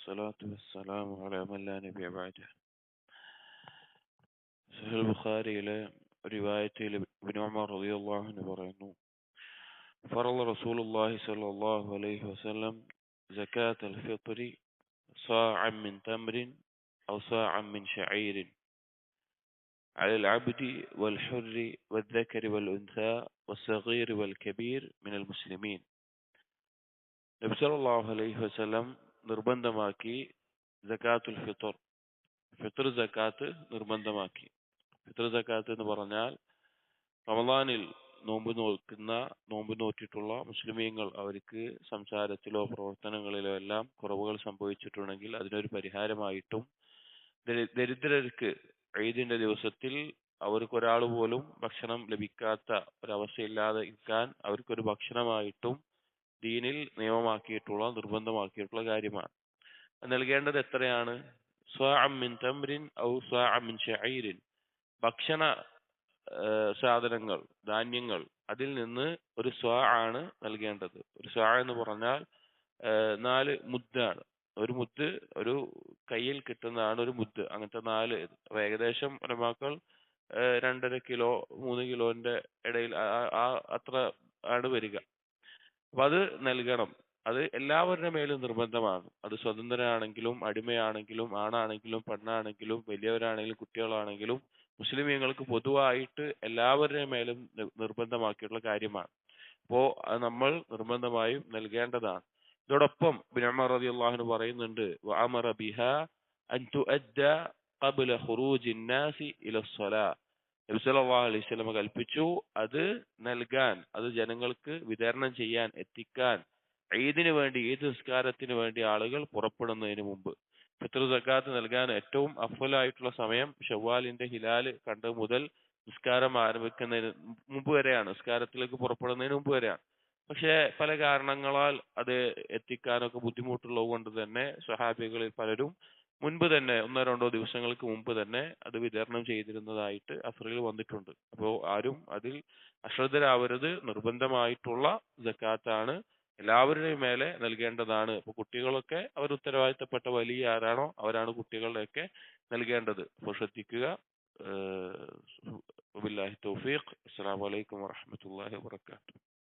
الصلاة والسلام على من لا نبي بعده സഹൽ ബുഖാരിയിലെ റിവായത്തിൽ ഇബ്നു ഉമർ റളിയല്ലാഹു അൻഹു പറയുന്നു فرض رسول الله صلى الله عليه وسلم زكاة الفطر صاعا من تمر أو صاعا من شعير على العبد والحر والذكر والأنثى والصغير والكبير من المسلمين നബി സല്ലല്ലാഹു അലൈഹി വസല്ലം നിർബന്ധമാക്കി ജക്കാത്തുൽ ഫിത്തർ ഫിത്തർ ജക്കാത്ത് നിർബന്ധമാക്കി. ഫിത്തർ ജക്കാത്ത് എന്ന് പറഞ്ഞാൽ റമദാനിൽ നോമ്പ് നോക്കുന്ന നോമ്പ് നോറ്റിട്ടുള്ള മുസ്ലിമീങ്ങൾ അവർക്ക് സംസാരത്തിലോ പ്രവർത്തനങ്ങളിലോ എല്ലാം കുറവുകൾ സംഭവിച്ചിട്ടുണ്ടെങ്കിൽ അതിനൊരു പരിഹാരമായിട്ടും ദരിദ്രർക്ക് ഈദിന്റെ ദിവസത്തിൽ അവർക്ക് ഒരാൾ പോലും ഭക്ഷണം ലഭിക്കാത്ത ഒരവസ്ഥയില്ലാതെ ഇരിക്കാൻ അവർക്കൊരു ഭക്ഷണമായിട്ടും ദീനിൽ നിയമമാക്കിയിട്ടുള്ള നിർബന്ധമാക്കിയിട്ടുള്ള കാര്യമാണ്. നൽകേണ്ടത് എത്രയാണ്? സ്വാമിൻ മിൻ തംറിൻ ഔ സ്വാമിൻ ഷൈരിൻ ഭക്ഷണ സാധനങ്ങൾ ധാന്യങ്ങൾ അതിൽ നിന്ന് ഒരു സ്വാ ആണ് നൽകേണ്ടത്. ഒരു സ്വാ എന്ന് പറഞ്ഞാൽ നാല് മുദ്ദാണ്. ഒരു മുത്ത് ഒരു കയ്യിൽ കിട്ടുന്നതാണ് ഒരു മുത്ത് അങ്ങനത്തെ നാല്. ഏകദേശം ഒരമാക്കൾ രണ്ടര കിലോ മൂന്ന് കിലോന്റെ ഇടയിൽ ആ അത്ര ആണ് വരിക. അപ്പൊ അത് നൽകണം. അത് എല്ലാവരുടെ മേലും നിർബന്ധമാണ്. അത് സ്വതന്ത്രനാണെങ്കിലും അടിമയാണെങ്കിലും ആണാണെങ്കിലും പെണ്ണാണെങ്കിലും വലിയവരാണെങ്കിലും കുട്ടികളാണെങ്കിലും മുസ്ലിമീങ്ങൾക്ക് പൊതുവായിട്ട് എല്ലാവരുടെ മേലും നിർബന്ധമാക്കിയിട്ടുള്ള കാര്യമാണ്. അപ്പോ അത് നമ്മൾ നിർബന്ധമായും നൽകേണ്ടതാണ്. ഇതോടൊപ്പം ബിനമർ റതി അള്ളാഹുന് പറയുന്നുണ്ട് വഅമറ ബിഹ അൻ തുഅദ്ദ ഖബ്ല ഖുറൂജി സ്വലാ നബി അലൈഹി സ്വലമ കൽപ്പിച്ചു അത് നൽകാൻ അത് ജനങ്ങൾക്ക് വിതരണം ചെയ്യാൻ എത്തിക്കാൻ ഈദിന് വേണ്ടി ഈദ് നിസ്കാരത്തിന് വേണ്ടി ആളുകൾ പുറപ്പെടുന്നതിന് മുമ്പ്. ഫിത്ർ സക്കാത്ത് നൽകാൻ ഏറ്റവും അഫലായിട്ടുള്ള സമയം ഷവാലിന്റെ ഹിലാൽ കണ്ട് മുതൽ നിസ്കാരം ആരംഭിക്കുന്നതിന് മുമ്പ് വരെയാണ്. നിസ്കാരത്തിലേക്ക് പുറപ്പെടുന്നതിന് മുമ്പ് വരെയാണ്. പക്ഷേ പല കാരണങ്ങളാൽ അത് എത്തിക്കാനൊക്കെ ബുദ്ധിമുട്ടുള്ളത് കൊണ്ട് തന്നെ സ്വഹാബികളിൽ പലരും മുൻപ് തന്നെ ഒന്നോ രണ്ടോ ദിവസങ്ങൾക്ക് മുമ്പ് തന്നെ അത് വിതരണം ചെയ്തിരുന്നതായിട്ട് അഫറിൽ വന്നിട്ടുണ്ട്. അപ്പോൾ ആരും അതിൽ അശ്രദ്ധരാവരുത്. നിർബന്ധമായിട്ടുള്ള ജക്കാത്താണ്. എല്ലാവരുടെയും മേലെ നൽകേണ്ടതാണ്. അപ്പൊ കുട്ടികളൊക്കെ അവർ ഉത്തരവാദിത്തപ്പെട്ട വലിയ ആരാണോ അവരാണ് കുട്ടികളുടെയൊക്കെ നൽകേണ്ടത്. അപ്പോൾ ശ്രദ്ധിക്കുക. തൗഫീഖ്. അസ്സലാമു അലൈക്കും വറഹ്മത്തുള്ളാഹി വബറകാതുഹു.